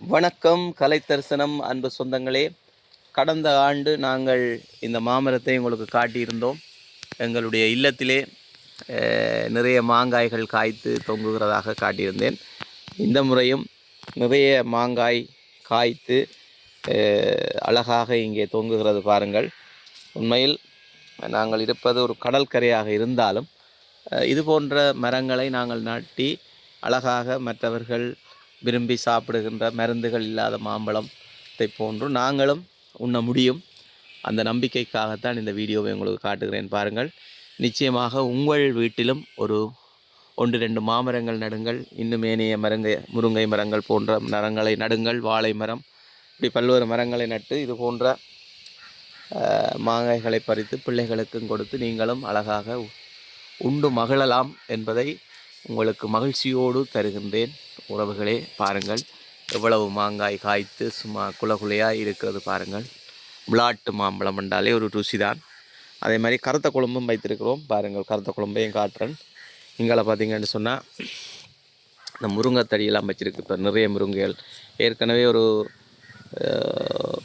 வணக்கம் கலை தரிசனம் அன்பு சொந்தங்களே. கடந்த ஆண்டு நாங்கள் இந்த மாமரத்தை உங்களுக்கு காட்டியிருந்தோம். எங்களுடைய இல்லத்திலே நிறைய மாங்காய்கள் காய்த்து தொங்குகிறதாக காட்டியிருந்தேன். இந்த முறையும் நிறைய மாங்காய் காய்த்து அழகாக இங்கே தொங்குகிறது பாருங்கள். உண்மையில் நாங்கள் இருப்பது ஒரு கடற்கரையாக இருந்தாலும் இது போன்ற மரங்களை நாங்கள் நாட்டி அழகாக மற்றவர்கள் விரும்பி சாப்பிடுகின்ற மருந்துகள் இல்லாத மாம்பழத்தை போன்று நாங்களும் உண்ண முடியும். அந்த நம்பிக்கைக்காகத்தான் இந்த வீடியோவை உங்களுக்கு காட்டுகிறேன். பாருங்கள் நிச்சயமாக உங்கள் வீட்டிலும் ஒரு ஒன்று ரெண்டு மாமரங்கள் நடுங்கள் இன்னும் ஏனைய மரங்கை முருங்கை மரங்கள் போன்ற மரங்களை நடுங்கள் வாழை மரம் இப்படி பல்வேறு மரங்களை நட்டு இது போன்ற மாங்காய்களை பறித்து பிள்ளைகளுக்கும் கொடுத்து நீங்களும் அழகாக உண்டு மகிழலாம் என்பதை உங்களுக்கு மகிழ்ச்சியோடு தருகின்றேன். உறவுகளே பாருங்கள். எவ்வளவு மாங்காய் காய்த்து சும்மா குலகுலையாக இருக்கிறது பாருங்கள். விளாட்டு மாம்பழம் என்றாலே ஒரு ருசி தான் அதே மாதிரி கருத்த குழம்பும் வைத்திருக்கிறோம். பாருங்கள் கருத்த குழம்பையும் காட்டுறேன். இங்கால பார்த்தீங்கன்னு சொன்னால் இந்த முருங்கைத்தடியெல்லாம் வச்சுருக்கு. இப்போ நிறைய முருங்கைகள். ஏற்கனவே ஒரு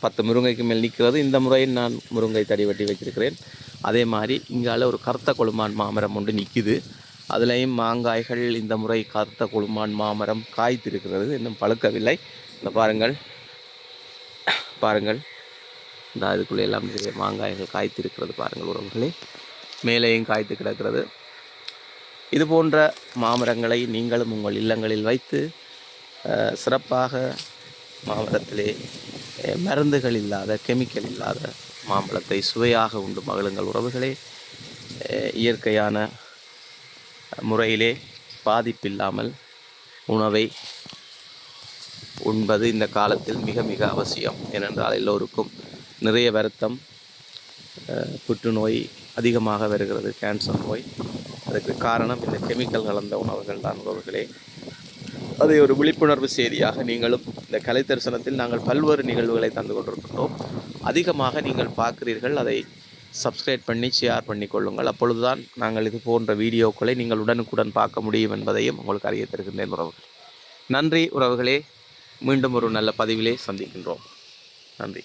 பத்து முருங்கைக்கு மேல் நிற்கிறது இந்த முறையில் நான் முருங்கை தடி வெட்டி வச்சிருக்கிறேன் அதே மாதிரி இங்கால ஒரு கருத்த கொழுமான் மாமரம் ஒன்று நிற்கிது அதுலேயும் மாங்காய்கள் இந்த முறை கருத்த குழுமான் மாமரம் காய்த்திருக்கிறது. இன்னும் பழுக்கவில்லை. இந்த பாருங்கள். பாருங்கள். இந்த அதுக்குள்ளே எல்லாம் நிறைய மாங்காய்கள் காய்த்திருக்கிறது பாருங்கள் உறவுகளே. மேலேயும் காய்த்து கிடக்கிறது. இது போன்ற மாமரங்களை நீங்களும் உங்கள் இல்லங்களில் வைத்து சிறப்பாக மாமரத்திலே மருந்துகள் இல்லாத கெமிக்கல் இல்லாத மாம்பழத்தை சுவையாக உண்டு மகிழுங்கள் உறவுகளே. இயற்கையான முறையிலே பாதிப்பில்லாமல் உணவை உண்பது இந்த காலத்தில் மிக மிக அவசியம். ஏனென்றால் எல்லோருக்கும் நிறைய வருத்தம் புற்றுநோய் அதிகமாக வருகிறது கேன்சர் நோய். அதுக்கு காரணம் இந்த கெமிக்கல் கலந்த உணவுகள் தான் உறவுகளே. அதை ஒரு விழிப்புணர்வு செய்தியாக நீங்களும் இந்த கலை தரிசனத்தில் நாங்கள் பல்வேறு நிகழ்வுகளை தந்து கொண்டிருக்கின்றோம். அதிகமாக நீங்கள் பார்க்கிறீர்கள் அதை சப்ஸ்கிரைப் பண்ணி ஷேர் பண்ணி கொள்ளுங்கள். அப்பொழுதுதான் நாங்கள் இது போன்ற வீடியோக்களை நீங்கள் உடனுக்குடன் பார்க்க முடியும் என்பதையும் உங்களுக்கு அறிய தருகின்றேன் உறவுகள். நன்றி உறவுகளே. மீண்டும் ஒரு நல்ல பதிவிலே சந்திக்கின்றோம். நன்றி.